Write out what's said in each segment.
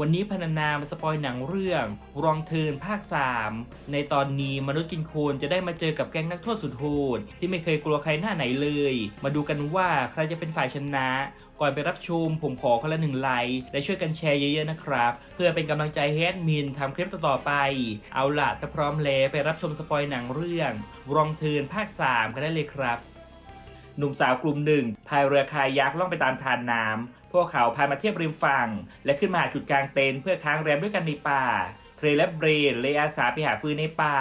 วันนี้พรรณนามาสปอยหนังเรื่องรองเทินภาค 3 ในตอนนี้มนุษย์กินโคลนจะได้มาเจอกับแก๊งนักโทษสุดโหดที่ไม่เคยกลัวใครหน้าไหนเลย มาดูกันว่าใครจะเป็นฝ่ายชนะ ก่อนไปรับชมผมขอคนละหนึ่งไลค์และช่วยกันแชร์เยอะๆนะครับ เพื่อเป็นกำลังใจให้แอดมินทำคลิปต่อๆไป เอาล่ะถ้าพร้อมแล้วไปรับชมสปอยหนังเรื่อง รองเทินภาค 3 กันได้เลยครับหนุ่มสาวกลุ่มหนึ่งพายเรือคายักล่องไปตามทานน้ำ พวกเขาพามาเทียบริมฝั่ง และขึ้นมาหาจุดกลางเต็นท์เพื่อค้างแรมด้วยกันในป่าเทรและเบรนเลยอาสาไปหาฟืนในป่า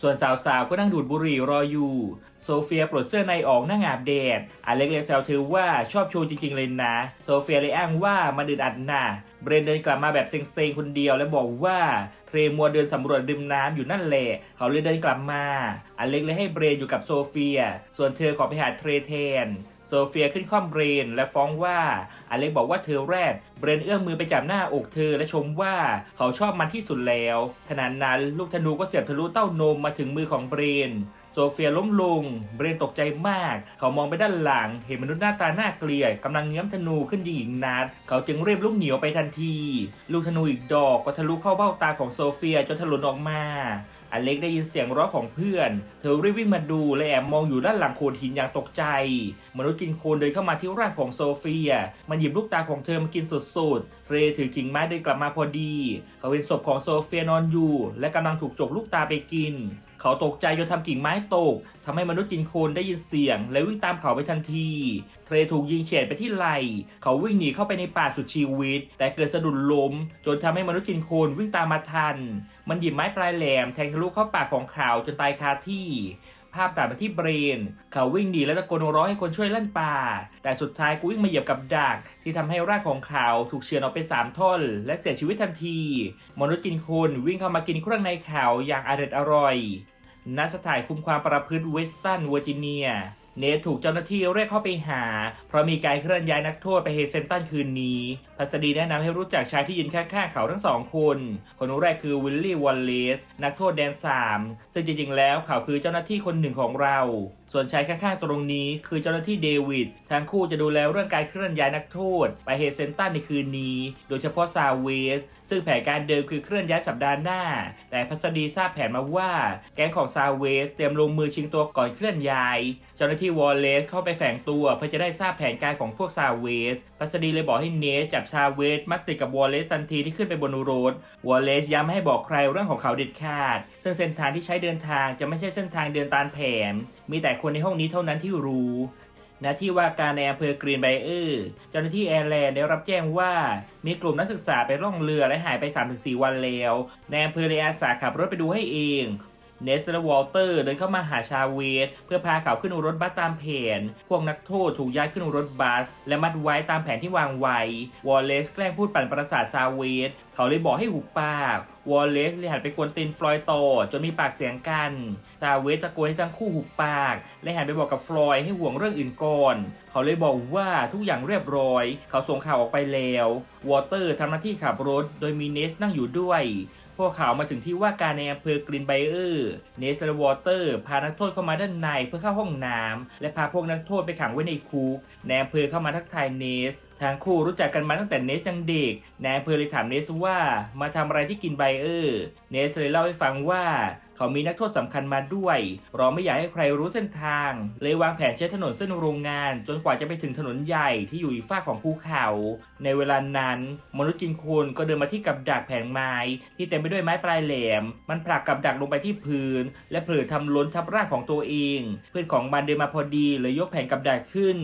ส่วนสาวๆ ก็นั่งดูดบุหรี่รออยู่ โซเฟียปลดเสื้อในออกนั่งอาบแดดอเล็กเลยแซวเธอว่าชอบโชว์จริงๆ เลยนะ โซเฟียเลยอ้างว่ามันอึดอัดน่ะเบรนเดินกลับมาแบบเซ็งๆ คนเดียวและบอกว่าเทรมัวเดินสำรวจริมน้ำอยู่นั่นแหละ เขาเลยเดินกลับมาอเล็กเลยให้เบรนอยู่กับโซเฟีย ส่วนเธอขอไปหาเทรแทน เฟียขึ้นข้อมเบรน และฟ้องว่าอเล็กบอกว่าเธอแรดเบรนเอื้อมมือไปจับหน้าอกเธอและชมว่าเขาชอบมันที่สุดแล้วขณะนั้นลูกธนูก็เสียบทะลุเต้านมมาถึงมือของเบรนโซเฟียล้มลง เบรนตกใจมาก เขามองไปด้านหลัง เห็นมนุษย์หน้าตาน่าเกลียดกำลังเงื้อมธนูขึ้นยิงอีกนัด เขาจึงรีบลุกหนีออกไปทันที ลูกธนูอีกดอกก็ทะลุเข้าเบ้าตาของโซเฟียจนถลุนออกมา อเล็กได้ยินเสียงร้องของเพื่อน เธอรีบวิ่งมาดูและแอบมองอยู่ด้านหลังโคนหินอย่างตกใจ มนุษย์กินโคลนเดินเข้ามาที่ร่างของโซเฟีย มันหยิบลูกตาของเธอมากินสุดๆ เรถือกิ่งไม้เดินกลับมาพอดี เขาเห็นศพของโซเฟียนอนอยู่ และกำลังถูกจกลูกตาไปกิน เขาตกใจจนทำกิ่งไม้ตกทำให้มนุษย์กินโคนได้ยินเสียง และวิ่งตามเขาไปทันที เทรถูกยิงเฉียดไปที่ไหล่เขาวิ่งหนีเข้าไปในป่าสุดชีวิต แต่เกิดสะดุดล้ม จนทำให้มนุษย์กินโคนวิ่งตามมาทัน มันหยิบไม้ปลายแหลมแทงทะลุเข้าปากของเขาจนตายคาที่ภาพตัดไปที่เบรน เขาวิ่งหนีและตะโกนร้องให้คนช่วยลั่นป่า แต่สุดท้ายกูวิ่งมาเหยียบกับดักที่ทำให้ร่างของเขาถูกเฉือนออกเป็นสามท่อน และเสียชีวิตทันที มนุษย์กินคนวิ่งเข้ามากินเครื่องในเขาอย่างอร่อย อร่อยณสถานคุมความประพฤติเวสตันเวอร์จิเนีย เนทถูกเจ้าหน้าที่เรียกเข้าไปหา เพราะมีการเคลื่อนย้ายนักโทษไปเฮเซนตันคืนนี้ พัสดีแนะนำให้รู้จักชายที่ยืนข้างๆเขาทั้งสองคน คนแรกคือวิลลี่วอลเลซนักโทษแดนสามซึ่งจริงๆแล้วเขาคือเจ้าหน้าที่คนหนึ่งของเราส่วนชายข้างๆตรงนี้คือเจ้าหน้าที่เดวิด ทั้งคู่จะดูแลเรื่องการเคลื่อนย้ายนักโทษ ไปเฮเซนตันในคืนนี้ โดยเฉพาะซาเวส ซึ่งแผนการเดิมคือเคลื่อนย้ายสัปดาห์หน้า แต่พัสดีทราบแผนมาว่า แก๊งของซาเวส เตรียมลงมือชิงตัวก่อนเคลื่อนย้าย เจ้าหน้าที่วอลเลสเข้าไปแฝงตัวเพื่อจะได้ทราบแผนการของพวกซาเวส พัสดีเลยบอกให้เนสจับซาเวสมัดติดกับวอลเลสทันทีที่ขึ้นไปบนรถ วอลเลสย้ำให้บอกใครเรื่องของเขาเด็ดขาด ซึ่งเส้นทางที่ใช้เดินทางจะไม่ใช่เส้นทางเดินตามแผน มีแต่คนในห้องนี้เท่านั้นที่รู้นะที่ว่าการในอำเภอกรีนไบเออร์เจ้าหน้าที่แอร์แลนด์ได้รับแจ้งว่า มีกลุ่มนักศึกษาไปล่องเรือและหายไป 3-4 วันแล้วในอำเภอเลยอาสาขับรถไปดูให้เอง เนสและวอลเตอร์เดินเข้ามาหาชาเวสเพื่อพาเขาขึ้นรถบัสตามแผน พวกนักโทษถูกย้ายขึ้นรถบัส และมัดไว้ตามแผนที่วางไว้ วอลเลสแกล้งพูดปั่นประสาทซาเวสเขาเลยบอกให้หุบปาก วอลเลสเลยหันไปกวนตีนฟลอยด์ต่อจนมีปากเสียงกัน ซาเวสตะโกนให้ทั้งคู่หุบปาก และหันไปบอกกับฟลอยด์ให้ห่วงเรื่องอื่นก่อน เขาเลยบอกว่าทุกอย่างเรียบร้อย เขาส่งข่าวออกไปแล้ว วอเตอร์ทำหน้าที่ขับรถ โดยมีเนสนั่งอยู่ด้วย พวกเขามาถึงที่ว่าการในอำเภอกรินไบเออร์เนสแลวอเตอร์ พานักโทษเข้ามาด้านในเพื่อเข้าห้องน้ำและพาพวกนักโทษไปขังไว้ในคุกในอำเภอเข้ามาทักทายเนสทั้งคู่รู้จักกันมาตั้งแต่เนสยังเด็กนายอำเภอเลยถามเนสว่ามาทำอะไรที่กินไบเออร์ เนสเลยเล่าให้ฟังว่า เขามีนักโทษสำคัญมาด้วย เราไม่อยากให้ใครรู้เส้นทาง เลยวางแผนใช้ถนนเส้นโรงงาน จนกว่าจะไปถึงถนนใหญ่ที่อยู่อีกฝากของภูเขา ในเวลานั้น มนุษย์กินคนก็เดินมาที่กับดักแผงไม้ ที่เต็มไปด้วยไม้ปลายแหลม มันผลักกับดักลงไปที่พื้น และเผลอทำล้นทับร่างของตัวเอง เพื่อนของมันเดินมาพอดีเลยยกแผงกับดักขึ้น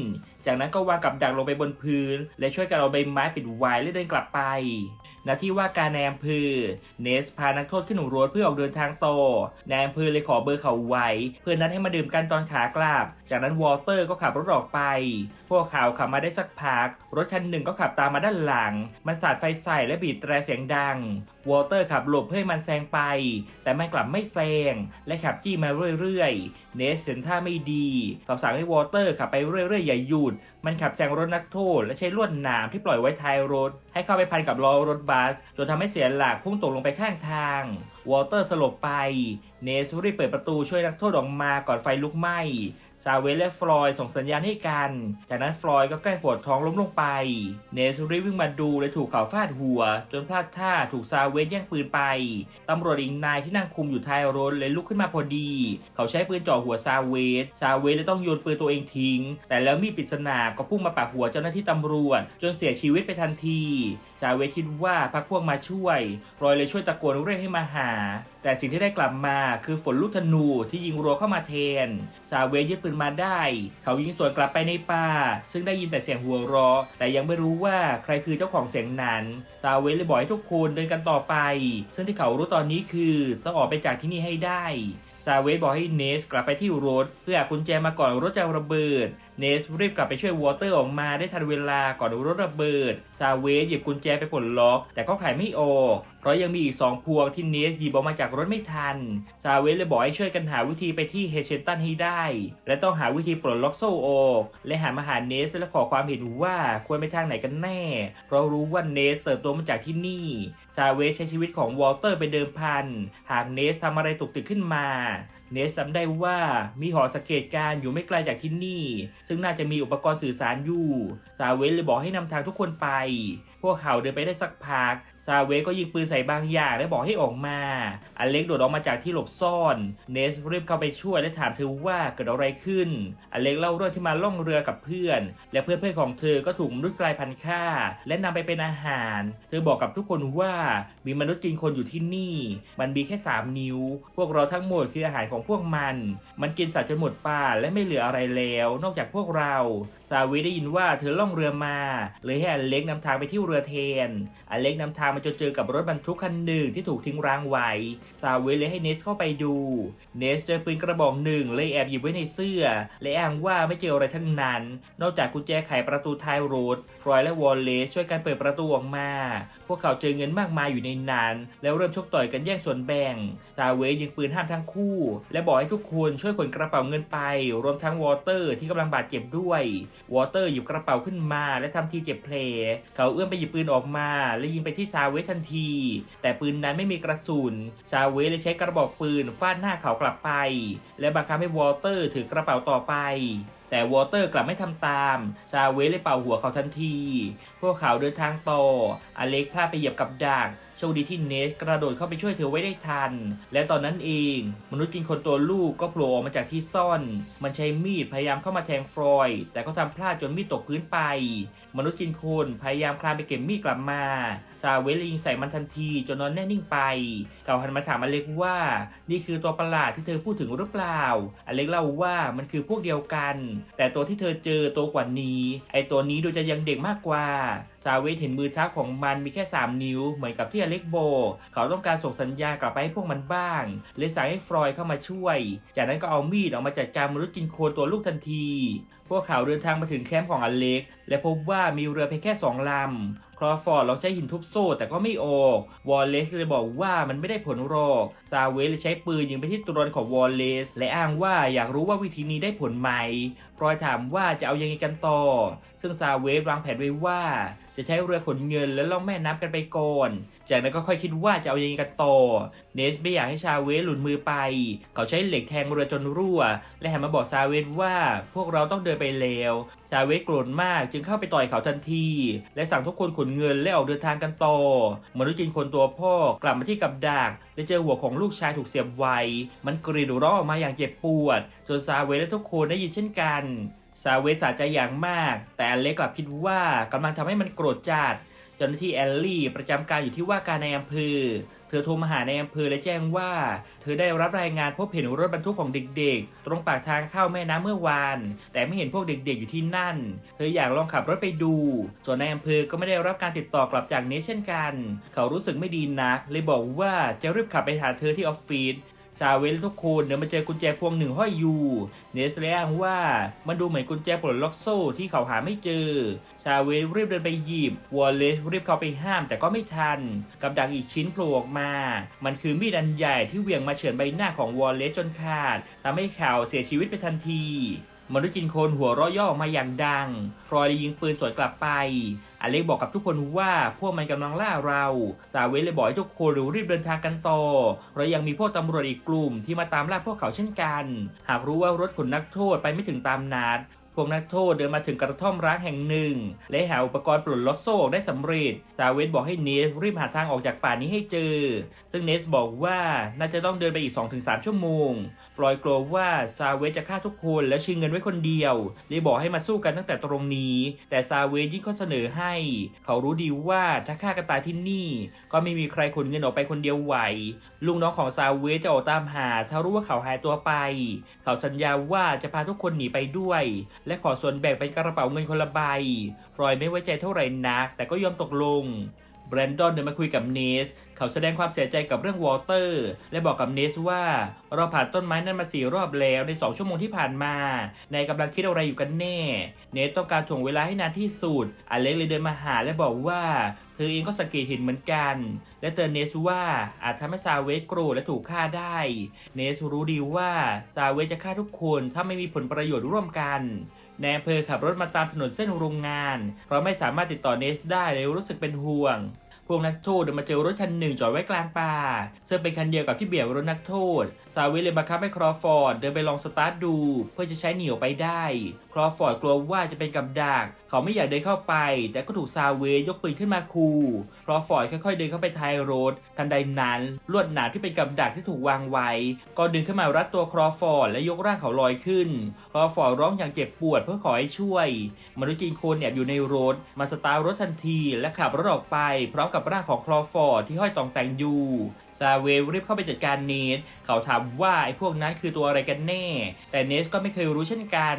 จากนั้นก็วางกับดักลงไปบนพื้น และช่วยกันเอาใบไม้ปิดไว้และเดินกลับไป ณที่ว่าการในอำเภอเนสพานักโทษขึ้นหนูรถเพื่อออกเดินทางต่อนอำเภอเลยขอเบอร์เขาไว้ เพื่อนัดให้มาดื่มกันตอนขากลับ จากนั้นวอลเตอร์ก็ขับรถออกไป พวกเขาขับมาได้สักพัก รถคันหนึ่งก็ขับตามมาด้านหลัง มันสาดไฟใส่และบีบแตรเสียงดัง วอลเตอร์ขับหลบเพื่อให้มันแซงไป แต่มันกลับไม่แซง และขับจี้มาเรื่อยๆ เนสเห็นท่าไม่ดีเขาสั่งให้วอลเตอร์ขับไปเรื่อยๆ อย่าหยุด มันขับแซงรถนักโทษ และใช้ลวดหนามที่ปล่อยไว้ท้ายรถ ให้เข้าไปพันกับล้อรถบัส จนทำให้เสียหลักพุ่งตกลงไปข้างทาง วอลเตอร์สลบไป เนสรีบเปิดประตูช่วยนักโทษออกมาก่อนไฟลุกไหม้ ซาเวสและฟลอยส่งสัญญาณให้กัน จากนั้นฟลอยก็ใกล้ปวดท้องล้มลงไป เนสรีวิ่งมาดูและถูกเขาฟาดหัว จนพลาดท่าถูกซาเวสแย่งปืนไป ตำรวจอีกนายที่นั่งคุมอยู่ท้ายรถเลยลุกขึ้นมาพอดี เขาใช้ปืนจ่อหัวซาเวสซาเวสเลยต้องโยนปืนตัวเองทิ้ง แต่แล้วมีดปริศนาก็พุ่งมาปาดหัวเจ้าหน้าที่ตำรวจ จนเสียชีวิตไปทันที ซาเวสคิดว่าพักพวกมาช่วยฟลอยเลยช่วยตะโกนเรียกให้มาหาแต่สิ่งที่ได้กลับมาคือฝนลูกธนูที่ยิงรัวเข้ามาแทนซาเวสยึดปืนมาได้ เขายิงสวนกลับไปในป่า ซึ่งได้ยินแต่เสียงหัวเราะแต่ยังไม่รู้ว่าใครคือเจ้าของเสียงนั้นซาเวสเลยบอกให้ทุกคนเดินกันต่อไป ซึ่งที่เขารู้ตอนนี้คือต้องออกไปจากที่นี่ให้ได้ซาเวสบอกให้เนสกลับไปที่รถ เพื่อหากุญแจมาก่อนรถจะระเบิด เนสรีบกลับไปช่วยวอเตอร์ออกมาได้ทันเวลาก่อนรถระเบิดซาเวสหยิบกุญแจไปปลดล็อก แต่ก็ไขไม่ออก เพราะยังมีอีก 2 พวงที่เนสหยิบออกมาจากรถไม่ทัน ซาเวสเลยบอกให้ช่วยกันหาวิธีไปที่เฮเชนตันให้ได้ และต้องหาวิธีปลดล็อกโซ่ออก และหันมาหาเนสและขอความเห็นว่าควรไปทางไหนกันแน่ เพราะรู้ว่าเนสเติบโตมาจากที่นี่ ซาเวสใช้ชีวิตของวอลเตอร์ไปเดิมพัน หากเนสทำอะไรตกตึกขึ้นมา เนสจำได้ว่ามีหอสังเกตการ์อยู่ไม่ไกลจากที่นี่ ซึ่งน่าจะมีอุปกรณ์สื่อสารอยู่ ซาเวสเลยบอกให้นำทางทุกคนไป พวกเขาเดินไปได้สักพักาเวก็ยิงปืนใส่บางอย่างและบอกให้ออกมา อเล็กโดดออกมาจากที่หลบซ่อน เนสรีบเข้าไปช่วยและถามเธอว่าเกิดอะไรขึ้น อเล็กเล่าเรื่องที่มาล่องเรือกับเพื่อน และเพื่อนๆของเธอก็ถูกมนุษย์กลายพันธุ์ฆ่า และนำไปเป็นอาหาร เธอบอกกับทุกคนว่ามีมนุษย์กินคนอยู่ที่นี่ มันมีแค่ 3 นิ้ว พวกเราทั้งหมดคืออาหารของพวกมัน มันกินสัตว์จนหมดป่าและไม่เหลืออะไรแล้ว นอกจากพวกเราซาเวได้ยินว่าเธอล่องเรือมา เลยให้อเล็กนำทางไปที่เรือแทน อเล็กนำทางมาจนเจอกับรถบรรทุกคันหนึ่งที่ถูกทิ้งร้างไว้ ซาเวสเลยให้เนสเข้าไปดู เนสเจอปืนกระบอกหนึ่งเลยแอบหยิบไว้ในเสื้อ และอ้างว่าไม่เจออะไรทั้งนั้น นอกจากกุญแจไขประตูท้ายรถ ฟรอยและวอลเลซช่วยกันเปิดประตูออกมา พวกเขาเจอเงินมากมายอยู่ในนั้น แล้วเริ่มชกต่อยกันแย่งส่วนแบ่ง ซาเวยิงปืนห้ามทั้งคู่ และบอกให้ทุกคนช่วยขนกระเป๋าเงินไป รวมทั้งวอเตอร์ที่กำลังบาดเจ็บด้วย วอเตอร์หยิบกระเป๋าขึ้นมาและทำทีเจ็บเพลเขาเอื้อมไปหยิบปืนออกมา และยิงไปที่ซาเวสทันที แต่ปืนนั้นไม่มีกระสุน ซาเวสเลยใช้กระบอกปืนฟาดหน้าเขากลับไป และบังคับให้วอเตอร์ถือกระเป๋าต่อไป แต่วอเตอร์กลับไม่ทำตาม ซาเวสเลยเป่าหัวเขาทันที พวกเขาเดินทางต่อ อเล็กพลาดไปเหยียบกับดักโชคดีที่เนสกระโดดเข้าไปช่วยเธอไว้ได้ทัน และตอนนั้นเอง มนุษย์กินคนตัวลูกก็โผล่ออกมาจากที่ซ่อน มันใช้มีดพยายามเข้ามาแทงฟรอย แต่ก็ทำพลาดจนมีดตกพื้นไป มนุษย์กินคนพยายามคลานไปเก็บมีดกลับมาซาเวลยิงใส่มันทันทีจนนอนแน่นิ่งไป เขาหันมาถามอเล็กว่า นี่คือตัวประหลาดที่เธอพูดถึงหรือเปล่า อเล็กเล่าว่ามันคือพวกเดียวกัน แต่ตัวที่เธอเจอโตกว่านี้ ไอตัวนี้ดูจะยังเด็กมากกว่าซาเวสเห็นมือเท้าของมันมีแค่ 3 นิ้ว เหมือนกับที่อเล็กโบ เขาต้องการส่งสัญญาณกลับไปให้พวกมันบ้างเลยสั่งให้ฟรอยเข้ามาช่วย จากนั้นก็เอามีดออกมาจัดการมนุษย์กินโคนตัวลูกทันที พวกเขาเดินทางมาถึงแคมป์ของอเล็ก และพบว่ามีเรือเพียงแค่สองลำครอฟอร์ดลองใช้หินทุบโซ่แต่ก็ไม่ออกวอลเลซเลยบอกว่ามันไม่ได้ผลหรอกซาเวสเลยใช้ปืนยิงไปที่ตัวรนของวอลเลซและอ้างว่าอยากรู้ว่าวิธีนี้ได้ผลไหมฟรอยถามว่าจะเอายังไงกันต่อ ซึ่งซาเวสวางแผนไว้ว่าจะใช้เรือขนเงินและล่องแม่น้ำกันไปก่อน จากนั้นก็ค่อยคิดว่าจะเอายังไงกันต่อ เนสไม่อยากให้ชาเวสหลุดมือไป เขาใช้เหล็กแทงเรือจนรั่ว และหันมาบอกซาเวสว่าพวกเราต้องเดินไปแล้ว ชาเวสโกรธมากจึงเข้าไปต่อยเขาทันที และสั่งทุกคนขนเงินและออกเดินทางกันต่อมนุษย์กินคนตัวพ่อกลับมาที่กับดักและเจอหัวของลูกชายถูกเสียบไว้ มันกรีดร้องออกมาอย่างเจ็บปวดจนซาเวและทุกคนได้ยินเช่นกันซาเวสสะใจอย่างมาก แต่อเล็กกลับคิดว่ากำลังทำให้มันโกรธจัด เจ้าหน้าที่แอลลี่ประจำการอยู่ที่ว่าการในอำเภอ เธอโทรมาหาในอำเภอและแจ้งว่า เธอได้รับรายงานพบเห็นรถบรรทุกของเด็กๆ ตรงปากทางเข้าแม่น้ำเมื่อวาน แต่ไม่เห็นพวกเด็กๆอยู่ที่นั่น เธออยากลองขับรถไปดู ส่วนในอำเภอก็ไม่ได้รับการติดต่อกลับจากเนสเช่นกัน เขารู้สึกไม่ดีนักเลยบอกว่าจะรีบขับไปหาเธอที่ออฟฟิศ ชาเวลทุกคนเดินมาเจอกุญแจพวงหนึ่งห้อยอยู่ เนสเลยอ้างว่ามันดูเหมือนกุญแจปลดล็อกโซ่ที่เขาหาไม่เจอ ชาเวลรีบเดินไปหยิบ วอลเลสรีบเข้าไปห้ามแต่ก็ไม่ทัน กับดักอีกชิ้นโผล่ออกมา มันคือมีดอันใหญ่ที่เหวี่ยงมาเฉือนใบหน้าของวอลเลสจนขาดทำให้เขาเสียชีวิตไปทันที มนุษย์กินคนหัวเราะย่อออกมาอย่างดังรอยด์เลยยิงปืนสวนกลับไป อเล็กบอกกับทุกคนว่าพวกมันกำลังล่าเรา ซาเวสเลยบอกให้ทุกคนรีบเดินทางกันต่อ เพราะยังมีพวกตำรวจอีกกลุ่มที่มาตามล่าพวกเขาเช่นกัน หากรู้ว่ารถขนนักโทษไปไม่ถึงตามนัด พวกนักโทษเดินมาถึงกระท่อมร้างแห่งหนึ่ง และหาอุปกรณ์ปลดล็อกโซ่ได้สำเร็จ ซาเวสบอกให้เนสรีบหาทางออกจากป่านี้ให้เจอ ซึ่งเนสบอกว่าน่าจะต้องเดินไปอีก 2-3 ชั่วโมง ฟลอยด์กลัวว่าซาเวสจะฆ่าทุกคนแล้วชิงเงินไว้คนเดียวเลยบอกให้มาสู้กันตั้งแต่ตรงนี้ แต่ซาเวสยิ่งข้อเสนอให้ เขารู้ดีว่าถ้าฆ่ากันตายที่นี่ ก็ไม่มีใครขนเงินออกไปคนเดียวไหว ลุงน้องของซาเวสจะออกตามหา ถ้ารู้ว่าเขาหายตัวไป เขาสัญญาว่าจะพาทุกคนหนีไปด้วยและขอส่วนแบ่งเป็นกระเป๋าเงินคนละใบ ฟรอยไม่ไว้ใจเท่าไหร่นัก แต่ก็ยอมตกลงแบรนดอนเดินมาคุยกับเนส เขาแสดงความเสียใจกับเรื่องวอเตอร์ และบอกกับเนสว่า เราผ่านต้นไม้นั้นมาสี่รอบแล้วใน 2 ชั่วโมงที่ผ่านมา ในกำลังคิดอะไรอยู่กันแน่ เนสต้องการถ่วงเวลาให้นานที่สุด อเล็กเลยเดินมาหาและบอกว่า อเองก็สังเกตเห็นเหมือนกัน และเตือนเนสว่าอาจทำให้ซาเวสโกรธและถูกฆ่าได้ เนสรู้ดีว่าซาเวสจะฆ่าทุกคนถ้าไม่มีผลประโยชน์ร่วมกันนายอำเภอขับรถมาตามถนนเส้นโรงงาน เพราะไม่สามารถติดต่อเนสได้เลยรู้สึกเป็นห่วง พวกนักโทษมาเจอรถคันหนึ่งจอดไว้กลางป่าซึ่งเป็นคันเดียวกับที่เบียดรถนักโทษซาเวสเลยบังคับให้ครอฟอร์ดเดินไปลองสตาร์ทดู เพื่อจะใช้เหนีออกไปได้ ครอฟอร์ดกลัวว่าจะเป็นกับดัก เขาไม่อยากเดินเข้าไป แต่ก็ถูกซาเวสยกปืนขึ้นมาคูครอฟอร์ดค่อยๆเดินเข้าไปท้ายรถ ทันใดนั้น ลวดหนามที่เป็นกับดักที่ถูกวางไว้ ก็ดึงขึ้นมารัดตัวครอฟอร์ดและยกร่างเขาลอยขึ้น ครอฟอร์ดร้องอย่างเจ็บปวดเพื่อขอให้ช่วย มนุษย์กินคนแอบอยู่ในรถ มาสตาร์ทรถทันที และขับรถออกไป พร้อมกับร่างของครอฟอร์ดที่ห้อยตองแต่งอยู่ ซาเวลรีบเข้าไปจัดการเนสเขาถามว่าไอ้พวกนั้นคือตัวอะไรกันแน่ แต่เนสก็ไม่เคยรู้เช่นกัน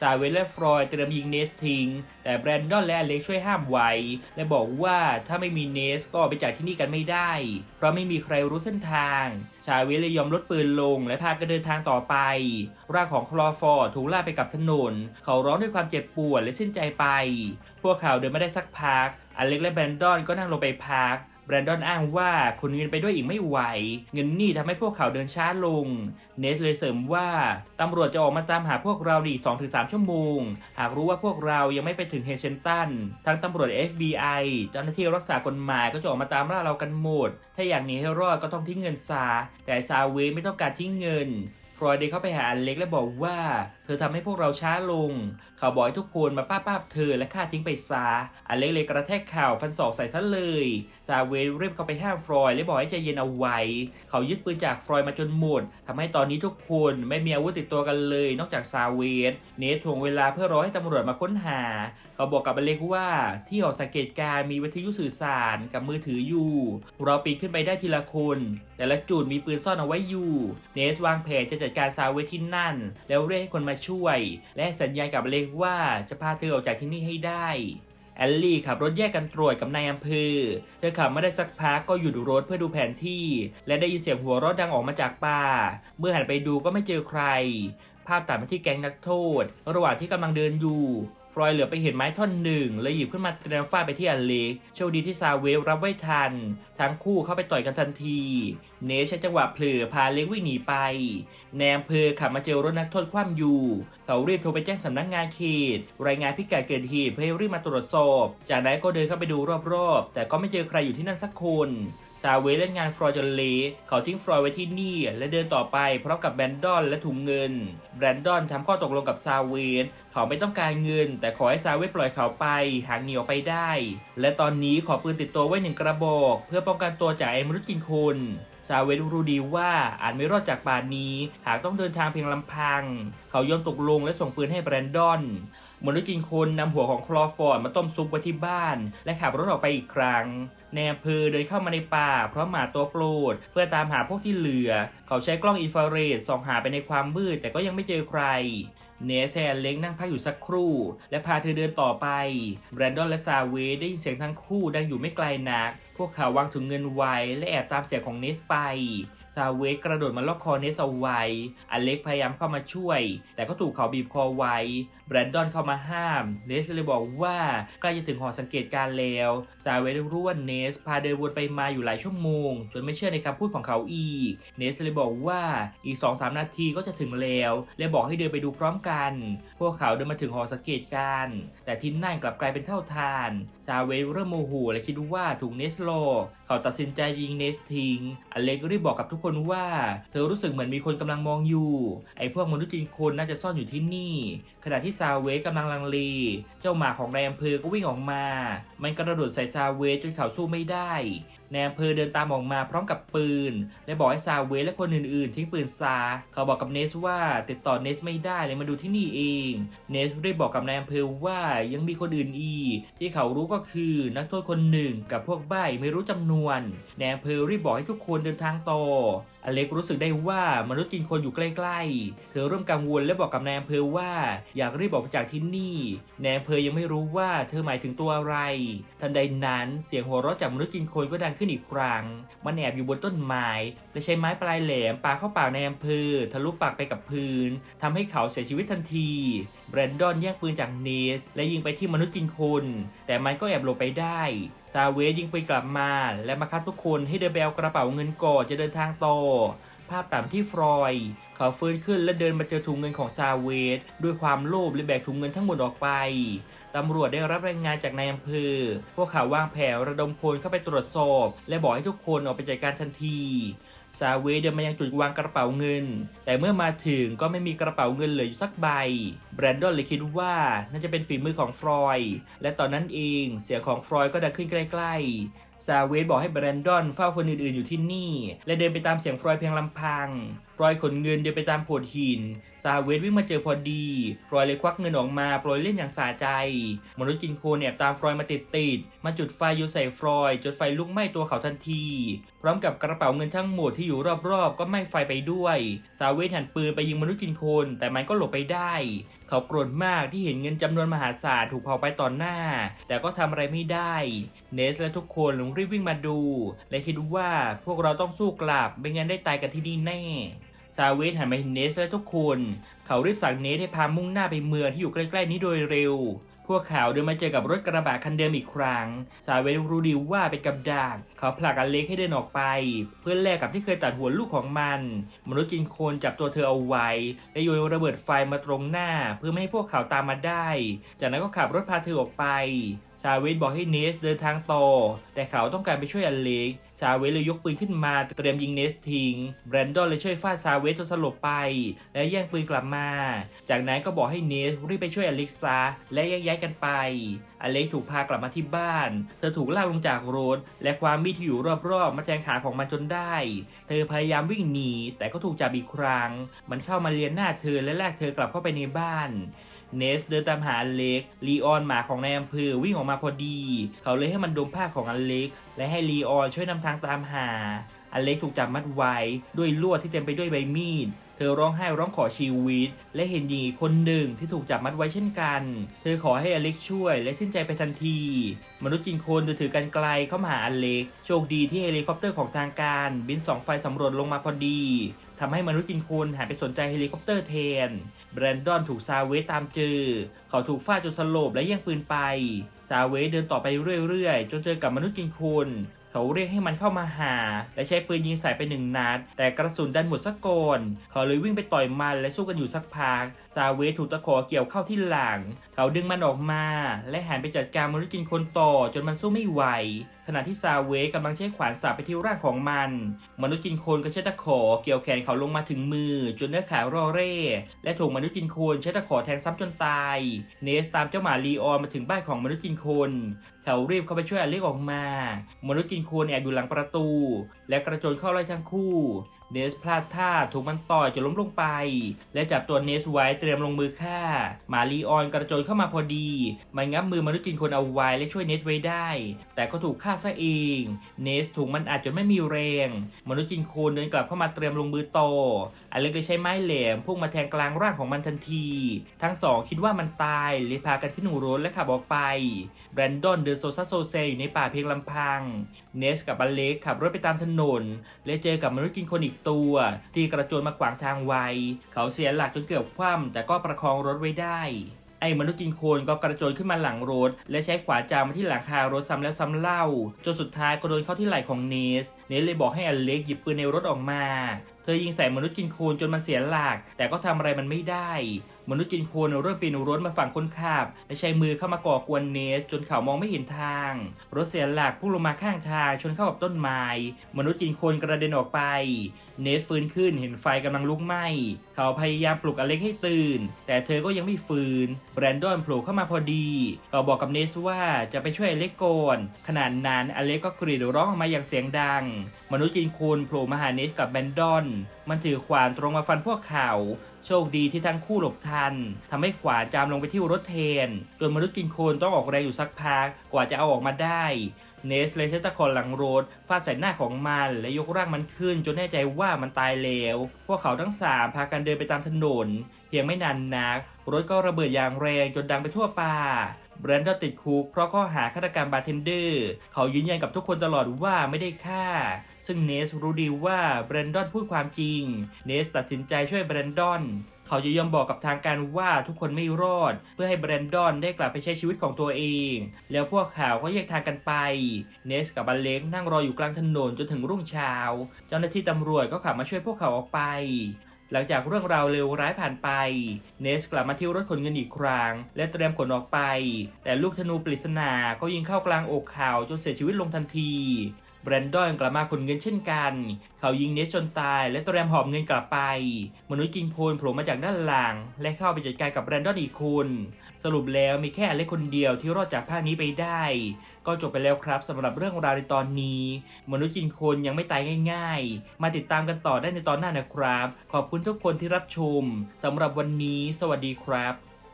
ซาเวลและฟรอยเตรียมยิงเนสทิ้ง แต่แบรนดอนและอเล็กช่วยห้ามไว้ และบอกว่าถ้าไม่มีเนสก็ไปจากที่นี่กันไม่ได้ เพราะไม่มีใครรู้เส้นทางชาเวลเลยยอมลดปืนลงและพากันเดินทางต่อไป ร่างของคลอฟอร์ถูกลากไปกับถนน เขาร้องด้วยความเจ็บปวดและสิ้นใจไป พวกเขาเดินไม่ได้สักพัก อเล็กและแบรนดอนก็นั่งลงไปพัก แบรนดอนอ้างว่าขนเงินไปด้วยอีกไม่ไหว เงินนี่ทำให้พวกเขาเดินช้าลง เนสเลยเสริมว่าตำรวจจะออกมาตามหาพวกเราอีก2-3 ชั่วโมง หากรู้ว่าพวกเรายังไม่ไปถึงเฮเชนตันทั้งตำรวจ FBI เจ้าหน้าที่รักษากฎหมายก็จะออกมาตามล่าเรากันหมด ถ้าอย่างนี้ให้รอดก็ต้องทิ้งเงินซา แต่ซาเวไม่ต้องการทิ้งเงินฟรอยด์เดินเข้าไปหาอเล็กและบอกว่าเธอทำให้พวกเราช้าลงเขาบอกให้ทุกคนมาป้าป้าเธอและฆ่าทิ้งไปซาอเล็กเลยกระแทกข่าวฟันศอกใส่ซะเลยซาเวลรีบเข้าไปห้ามฟรอยและบอกให้ใจเย็นเอาไว้ เขายึดปืนจากฟรอยมาจนหมดทำให้ตอนนี้ทุกคนไม่มีอาวุธติดตัวกันเลย นอกจากซาเวสเนทถ่วงเวลาเพื่อรอให้ตำรวจมาค้นหา เขาบอกกับอเล็กว่าที่หอสังเกตการมีวิทยุสื่อสารกับมือถืออยู่ เราปีนขึ้นไปได้ทีละคน แต่ละจุดมีปืนซ่อนเอาไว้อยู่ เนสวางแผนจะจัดการซาเวสที่นั่น แล้วเรียกให้คนมาช่วย และสัญญากับเล็กว่าจะพาเธอออกจากที่นี่ให้ได้แอลลี่ขับรถแยกกันตรวจกับนายอำเภอ เธอขับมาได้สักพักก็หยุดรถเพื่อดูแผนที่ และได้ยินเสียงหัวรถดังออกมาจากป่า เมื่อหันไปดูก็ไม่เจอใคร ภาพตัดมาที่แก๊งนักโทษ ระหว่างที่กำลังเดินอยู่ ฟรอยเหลือไปเห็นไม้ท่อนหนึ่งเลยหยิบขึ้นมาเตรียมฟาดไปที่อเล็กโชคดีที่ซาเวลรับไว้ทัน ทั้งคู่เข้าไปต่อยกันทันที เนสใช้จังหวะเผลอพาเล็กวิ่งหนีไปแนมเพอขับมาเจอรถนักโทษคว่ำอยู่เขารีบโทรไปแจ้งสำนักงานเขตรายงานพิกัดเกิดเหตุเพื่อรีบมาตรวจสอบ จากนั้นก็เดินเข้าไปดูรอบๆ แต่ก็ไม่เจอใครอยู่ที่นั่นสักคน ซาเวเล่นงานฟรอยด์จนเละเขาทิ้งฟรอยด์ไว้ที่นี่ และเดินต่อไปพร้อมกับแบรนดอนและถุงเงิน แบรนดอนทำข้อตกลงกับซาเวลเขาไม่ต้องการเงิน แต่ขอให้ซาเวปล่อยเขาไป หากหนีออกไปได้ และตอนนี้ขอปืนติดตัวไว้หนึ่งกระบอก เพื่อป้องกันตัวจากไอ้มนุษย์กินคนซาเวลรู้ดีว่าอาจไม่รอดจากป่านนี้ หากต้องเดินทางเพียงลำพัง เขายอมตกลงและส่งปืนให้แบรนดอนมนุษย์กินคนนำหัวของคลอฟอร์ดมาต้มซุปไว้ที่บ้าน และขับรถออกไปอีกครั้ง ในอำเภอเดินเข้ามาในป่าเพร้อมหมาตัวโปรด เพื่อตามหาพวกที่เหลือ เขาใช้กล้องอินฟราเรดส่องหาไปในความมืดแต่ก็ยังไม่เจอใครเนสแซนเล้งนั่งพักอยู่สักครู่ และพาเธอเดินต่อไปแบรนดอนและซาเวได้ยินเสียงทั้งคู่ดังอยู่ไม่ไกลนัก พวกเขาวางถุงเงินไว้และแอบตามเสียงของเนสไป ซาเวสกระโดดมาล็อกคอเนสเอาไว้ อเล็กพยายามเข้ามาช่วย แต่ก็ถูกเขาบีบคอไว้แบรนดอนเข้ามาห้ามเนสเลยบอกว่าใกล้จะถึงหอสังเกตการแล้วซาเวสรู้ว่าเนสพาเดินวนไปมาอยู่หลายชั่วโมง จนไม่เชื่อในคำพูดของเขาอีก เนสเลยบอกว่าอีก 2-3 นาทีก็จะถึงแล้วและบอกให้เดินไปดูพร้อมกัน พวกเขาเดินมาถึงหอสังเกตการแต่ที่นั่นกลับกลายเป็นเท่าทานซาเวสเริ่มโมโหและคิดว่าถูกเนสโลเขาตัดสินใจยิงเนสทิ้งอเล็กก็รีบบอกกับทุกคนว่า เธอรู้สึกเหมือนมีคนกำลังมองอยู่ ไอ้พวกมนุษย์กินคนน่าจะซ่อนอยู่ที่นี่ ขณะที่ซาเวสกำลังลังเลเจ้าหมาของนายอำเภอก็วิ่งออกมา มันกระโดดใส่ซาเวจนเขาสู้ไม่ได้นายอำเภอเดินตามออกมาพร้อมกับปืน และบอกให้ซาเวและคนอื่นๆ ทิ้งปืนซา เขาบอกกับเนสว่าติดต่อเนสไม่ได้เลยมาดูที่นี่เอง เนสได้บอกกับนายอำเภอว่ายังมีคนอื่นอีกที่เขารู้ก็คือนักโทษคนหนึ่งกับพวกใบ้ไม่รู้จำนวนนายอำเภอรีบบอกให้ทุกคนเดินทางต่อ อเล็กรู้สึกได้ว่ามนุษย์กินคนอยู่ใกล้ๆ เธอเริ่มกังวลและบอกกับนายอำเภอว่าอยากรีบออกไปจากที่นี่นายอำเภอยังไม่รู้ว่าเธอหมายถึงตัวอะไร ทันใดนั้นเสียงหัวเราะจากมนุษย์กินคนก็ดังขึ้นอีกครั้ง มันแอบอยู่บนต้นไม้และใช้ไม้ปลายแหลมปาเข้าปากนายอำเภอทะลุปากไปกับพื้นทำให้เขาเสียชีวิตทันทีแบรนดอนแย่งปืนจากเนสและยิงไปที่มนุษย์กินคน แต่มันก็แอบหลบไปได้ ซาเวสยิงไปกลับมา และมาคัดทุกคนให้เดินไปเอากระเป๋าเงินก่อจะเดินทางต่อ ภาพตามที่ฟรอย เขาฟื้นขึ้นและเดินมาเจอถุงเงินของซาเวสด้วยความโลภเลยแบกถุงเงินทั้งหมดออกไปตำรวจได้รับรายงานจากนายอำเภอ พวกเขาวางแผนระดมพลเข้าไปตรวจสอบ และบอกให้ทุกคนออกไปจัดการทันที ซาเวเดินมายังจุดวางกระเป๋าเงิน แต่เมื่อมาถึงก็ไม่มีกระเป๋าเงินเหลืออยู่สักใบ แบรนดอนเลยคิดว่าน่าจะเป็นฝีมือของฟรอย และตอนนั้นเองเสียงของฟรอยก็ดังขึ้นใกล้ๆ ซาเวบอกให้แบรนดอนเฝ้าคนอื่นๆอยู่ที่นี่ และเดินไปตามเสียงฟรอยเพียงลำพังฟรอยขนเงินเดินไปตามโขดหิน ซาเวสวิ่งมาเจอพอดีฟรอยเลยควักเงินออกมาโปรยเล่นอย่างสาใจ มนุษย์กินโคลนแอบตามฟรอยมาติดติดๆมาจุดไฟโยนใส่ฟรอยด์จนไฟลุกไหม้ตัวเขาทันที พร้อมกับกระเป๋าเงินทั้งหมดที่อยู่รอบๆ ก็ไหม้ไฟไปด้วย ซาเวสหันปืนไปยิงมนุษย์กินโคนแต่มันก็หลบไปได้ เขาโกรธมากที่เห็นเงินจำนวนมหาศาลถูกเผาไปต่อหน้า แต่ก็ทำอะไรไม่ได้ เนสและทุกคนรีบวิ่งมาดู และคิดว่าพวกเราต้องสู้กลับไม่งั้นได้ตายกันที่นี่แน่ ซาเวสหันมาเห็นเนสและทุกคน เขารีบสั่งเนสให้พามุ่งหน้าไปเมืองที่อยู่ใกล้ๆนี้โดยเร็ว พวกเขาเดินมาเจอกับรถกระบะคันเดิมอีกครั้ง ซาเวสรู้ดีว่าเป็นกับดัก เขาผลักอเล็กให้เดินออกไป เพื่อแลกกับที่เคยตัดหัวลูกของมัน มนุษย์กินโคนจับตัวเธอเอาไว้ และโยนระเบิดไฟมาตรงหน้า เพื่อไม่ให้พวกเขาตามมาได้ จากนั้นก็ขับรถพาเธอออกไป ชาเวสบอกให้เนสเดินทางต่อ แต่เขาต้องการไปช่วยอเล็ก ชาเวสเลยยกปืนขึ้นมาเตรียมยิงเนสทิ้ง แบรนดอนเลยช่วยฟาดชาเวสจนสลบไป และแย่งปืนกลับมา จากนั้นก็บอกให้เนสรีบไปช่วยอเล็กซะและแยกย้ายกันไป อเล็กถูกพากลับมาที่บ้าน เธอถูกลากลงจากรถ และความมีดที่อยู่รอบๆมาแทงขาของมันจนได้ เธอพยายามวิ่งหนีแต่ก็ถูกจับอีกครั้ง มันเข้ามาเลียนหน้าเธอและลากเธอกลับเข้าไปในบ้าน เนสเดินตามหาอเล็กลีออนหมาของนายอำเภอวิ่งออกมาพอดี เขาเลยให้มันดมผ้าของอเล็ก และให้ลีออนช่วยนำทางตามหา อเล็กถูกจับมัดไว้ด้วยลวดที่เต็มไปด้วยใบมีด เธอร้องไห้ร้องขอชีวิต และเห็นหญิงอีกคนหนึ่งที่ถูกจับมัดไว้เช่นกัน เธอขอให้อเล็กช่วยและสิ้นใจไปทันที มนุษย์กินโคนเดินถือกันไกลเข้ามาหาอเล็ก โชคดีที่เฮลิคอปเตอร์ของทางการบินสองไฟสำรวจลงมาพอดีทำให้มนุษย์กินโคนหันไปสนใจเฮลิคอปเตอร์แทน แบรนดอนถูกซาเวสตามเจอเขาถูกฟาดจนสลบและแย่งปืนไป ซาเวสเดินต่อไปเรื่อยๆ จนเจอกับมนุษย์กินคนเขาเรียกให้มันเข้ามาหา และใช้ปืนยิงใส่ไปหนึ่งนัด แต่กระสุนดันหมดสักก่อนเขาเลยวิ่งไปต่อยมันและสู้กันอยู่สักพักซาเวสถูกตะขอเกี่ยวเข้าที่หลัง เขาดึงมันออกมา และหันไปจัดการมนุษย์กินคนต่อจนมันสู้ไม่ไหว ขณะที่ซาเวสกำลังใช้ขวานสาบไปที่ร่างของมัน มนุษย์กินคนก็ใช้ตะขอเกี่ยวแขนเขาลงมาถึงมือ จนเนื้อขารอเร่ และถูกมนุษย์กินคนใช้ตะขอแทงซ้ำจนตาย เนสตามเจ้าหมาลีออนมาถึงบ้านของมนุษย์กินคนเขารีบเข้าไปช่วยอเล็กออกมา มนุษย์กินคนแอบอยู่หลังประตู และกระโจนเข้าไล่ทั้งคู่ เนสพลาดท่าถูกมันต่อยจนล้มลงไป และจับตัวเนสไว้เตรียมลงมือฆ่า มาลีออนกระโจนเข้ามาพอดี มันงับมือมนุษย์กินคนเอาไว้และช่วยเนสไว้ได้ แต่ก็ถูกฆ่าซะเอง เนสถูกมันอาจจนไม่มีแรง มนุษย์กินโคนเดินกลับเข้ามาเตรียมลงมือต่ ออเล็กเลยใช้ไม้แหลมพุ่งมาแทงกลางร่างของมันทันที ทั้งสองคิดว่ามันตายเลยพากันขึ้นรถและขับออกไป แบรนดอนเดินโซซัสโซเซอยู่ในป่าเพียงลำพัง เนสกับอเล็กขับรถไปตามถนน และเจอกับมนุษย์กินคนอีกตัว ที่กระโจนมาขวางทางไว เขาเสียหลักจนเกือบคว่ำแต่ก็ประคองรถไว้ได้ไอ้มนุษย์กินโคลนก็กระโจนขึ้นมาหลังรถ และใช้ขวาจามมาที่หลังคารถซ้ำแล้วซ้ำเล่า จนสุดท้ายก็โดนเข้าที่ไหล่ของเนส เนสเลยบอกให้อเล็กหยิบปืนในรถออกมา เธอยิงใส่มนุษย์กินโคลนจนมันเสียหลัก แต่ก็ทำอะไรมันไม่ได้ มนุษย์กินโคลนเริ่มปีนรถมาฝั่งคนขับและใช้มือเข้ามาก่อกวนเนส จนเขามองไม่เห็นทาง รถเสียหลักพุ่งลงมาข้างทางชนเข้ากับต้นไม้ มนุษย์กินโคลนกระเด็นออกไป เนสฟื้นขึ้นเห็นไฟกำลังลุกไหม้ เขาพยายามปลุกอเล็กให้ตื่น แต่เธอก็ยังไม่ฟื้น แบรนดอนโผล่เข้ามาพอดี เขาบอกกับเนสว่าจะไปช่วยอเล็กก่อนขนาดนั้นอเล็กก็กรีดร้องออกมาอย่างเสียงดัง มนุษย์กินโคลนโผล่มาหาเนสกับแบรนดอนมันถือขวานตรงมาฟันพวกเขาโชคดีที่ทั้งคู่หลบทันทำให้ขวานจามลงไปที่รถเทน จนมนุษย์กินโคลนต้องออกแรงอยู่สักพักกว่าจะเอาออกมาได้ เนสเลยใช้ตะขอหลังรถฟาดใส่หน้าของมันและยกร่างมันขึ้นจนแน่ใจว่ามันตายแล้ว พวกเขาทั้งสามพากันเดินไปตามถนน เพียงไม่นานนัก รถก็ระเบิดอย่างแรงจนดังไปทั่วป่าแบรนดอนติดคุกเพราะข้อหาฆาตกรรมบาร์เทนเดอร์ เขายืนยันกับทุกคนตลอดว่าไม่ได้ฆ่า ซึ่งเนสรู้ดีว่าแบรนดอนพูดความจริง เนสตัดสินใจช่วยแบรนดอน เขาจะยอมบอกกับทางการว่าทุกคนไม่รอด เพื่อให้แบรนดอนได้กลับไปใช้ชีวิตของตัวเอง แล้วพวกเขาก็แยกทางกันไป เนสกับบอเล็กนั่งรออยู่กลางถนนจนถึงรุ่งเช้า เจ้าหน้าที่ตำรวจก็ขับมาช่วยพวกเขาออกไปหลังจากเรื่องราวเลวร้ายผ่านไป เนสกลับมาที่รถขนเงินอีกครั้ง และเตรียมขนออกไป แต่ลูกธนูปริศนาก็ยิงเข้ากลางอกเขาจนเสียชีวิตลงทันที แบรนดอนกลับมาขนเงินเช่นกัน เขายิงเนสจนตาย และเตรียมหอบเงินกลับไป มนุษย์กินโพลโผล่มาจากด้านหลัง และเข้าไปจัดการกับแบรนดอนอีกคนสรุปแล้วมีแค่อเล็กคนเดียวที่รอดจากภาคนี้ไปได้ ก็จบไปแล้วครับสำหรับเรื่องราวในตอนนี้ มนุษย์กินคนยังไม่ตายง่าย ๆ มาติดตามกันต่อได้ในตอนหน้านะครับ ขอบคุณทุกคนที่รับชมสำหรับวันนี้ สวัสดีครับ